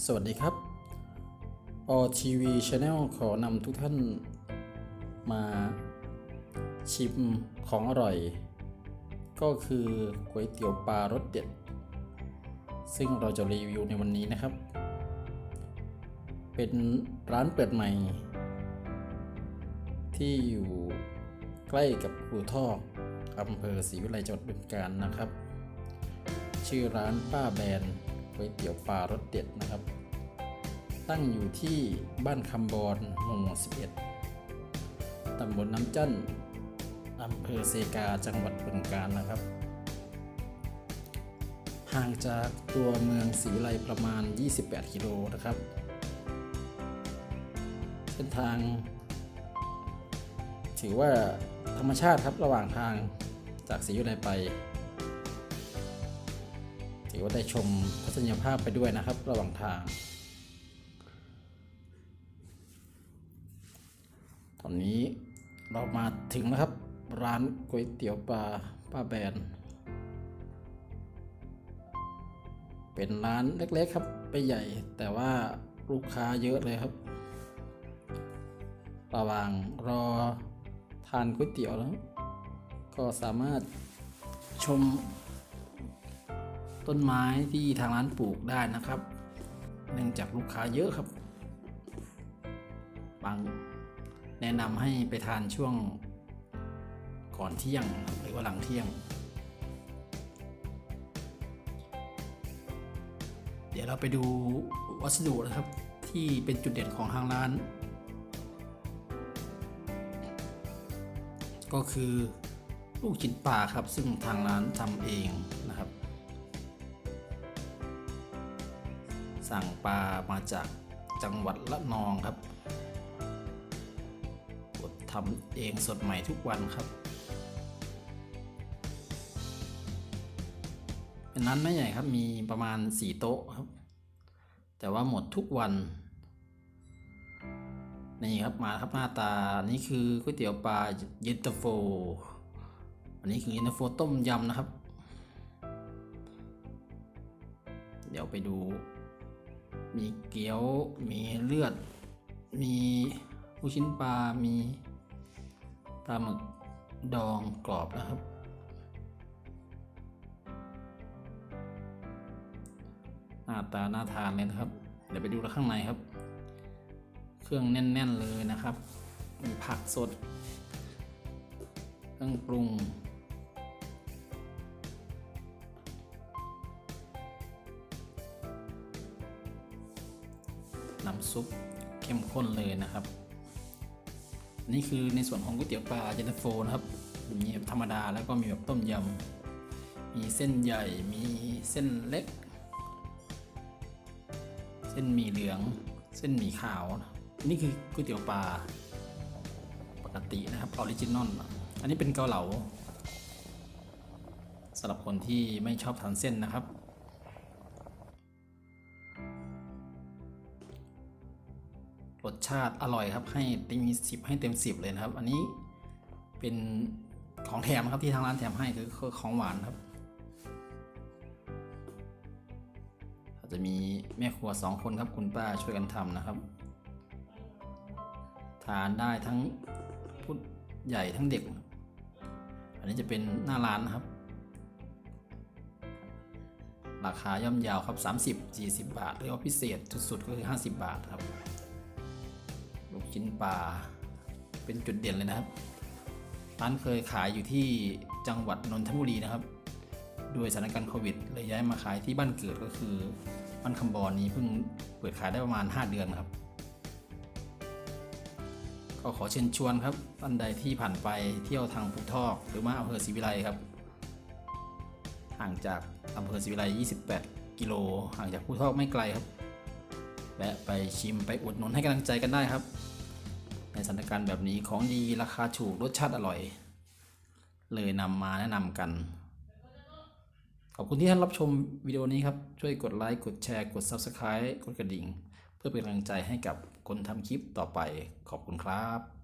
สวัสดีครับอทีวีชาแนลขอนำทุกท่านมาชิมของอร่อย ก็คือก๋วยเตี๋ยวปลารสเด็ด ซึ่งเราจะรีวิวในวันนี้นะครับ เป็นร้านเปิดใหม่ ที่อยู่ใกล้กับภูทอกอำเภอศรีวิไลจังหวัดบึงกาฬนะครับ ชื่อร้านป้าแบน ก๋วยเตี๋ยวปลารสเด็ดนะครับ ตั้งอยู่ที่บ้านคำบอนหมู่ 11 ตำบลน้ำจันอำเภอเซกาจังหวัดบึงกาฬนะครับ ห่างจากตัวเมืองศรีไลประมาณ 28 กิโลนะครับ เส้นทาง ถือว่าธรรมชาติครับระหว่างทางจากศรีวิไลไป ว่าได้ชมทัศนียภาพไปด้วยนะครับ ระหว่างทาง ตอนนี้เรามาถึงแล้วครับ ร้านก๋วยเตี๋ยวปลาป้าแบน เป็นร้านเล็กๆครับไม่ใหญ่ แต่ว่าลูกค้าเยอะเลยครับ ระหว่างรอทานก๋วยเตี๋ยวแล้ว ก็สามารถชม ต้นไม้ที่ทางร้านปลูกได้นะครับ เนื่องจากลูกค้าเยอะครับ บางแนะนำให้ไปทานช่วงก่อนเที่ยงหรือว่าหลังเที่ยง เดี๋ยวเราไปดูวัสดุนะครับที่เป็นจุดเด่นของทางร้าน ก็คือลูกชิ้นปลาครับซึ่งทางร้านทำเองนะครับ สั่งปลามาจากจังหวัดละนองครับบดทำเองสดใหม่ทุกวันครับเป็นร้านไม่ใหญ่ครับมีประมาณ 4 โต๊ะครับ แต่ว่าหมดทุกวัน นี่ครับมาครับหน้าตานี่คือก๋วยเตี๋ยวปลาเย็นตาโฟ อันนี้คือเย็นตาโฟต้มยำนะครับ เดี๋ยวไปดู มีเกี๊ยว มีเลือด มีลูกชิ้นปลา มีปลาหมึกดองกรอบนะครับ หน้าตาน่าทานเลยนะครับ เดี๋ยวไปดูข้างในครับ เครื่องแน่น ๆ เลยนะครับ มีผักสด เครื่องปรุง น้ำซุปเข้มข้นเลยนะครับ นี่คือในส่วนของก๋วยเตี๋ยวปลาเย็นโฟนะครับมีแบบธรรมดาแล้วก็มีแบบต้มยำมีเส้นใหญ่มีเส้นเล็ก เส้นหมี่เหลือง เส้นหมี่ขาว นี่คือก๋วยเตี๋ยวปลาปกตินะครับออริจินอลอันนี้เป็นเกาเหลาสำหรับคนที่ไม่ชอบทานเส้นนะครับ รสชาติอร่อยครับ ให้เต็มสิบให้เต็มสิบเลยนะครับ อันนี้เป็นของแถมครับที่ทางร้านแถมให้คือของหวานครับอาจจะมีแม่ครัวสองคนครับคุณป้าช่วยกันทำนะครับ ทานได้ทั้งผู้ใหญ่ทั้งเด็ก อันนี้จะเป็นหน้าร้านนะครับ ราคาย่อมยาวครับ 30 40 บาทหรือว่าพิเศษสุดๆก็คือ 50 บาทครับ กชิ้นปลาเป็นจุดเด่นเลยนะครับ ร้านเคยขายอยู่ที่จังหวัดนนทบุรีนะครับด้วยสถานการณ์โควิดเลยย้ายมาขายที่บ้านเกิดก็คือบ้านคำบอนนี้เพิ่งเปิดขายได้ประมาณ 5 เดือนครับ ก็ขอเชิญชวนครับท่านใดที่ผ่านไปเที่ยวทางภูทอกหรือว่าอำเภอศรีวิไลครับ ห่างจากอำเภอศรีวิไล 28 กิโล ห่างจากภูทอกไม่ไกลครับแวะไปชิมไปอุดหนุนให้กำลังใจกันได้ครับ ในสถานการณ์แบบนี้ของดีราคาถูกรสชาติอร่อย เลยนำมาแนะนำกัน ขอบคุณที่ท่านรับชมวิดีโอนี้ครับ ช่วยกดไลค์ กดแชร์ กด Subscribe กดกระดิ่ง เพื่อเป็นกำลังใจให้กับคนทำคลิปต่อไป ขอบคุณครับ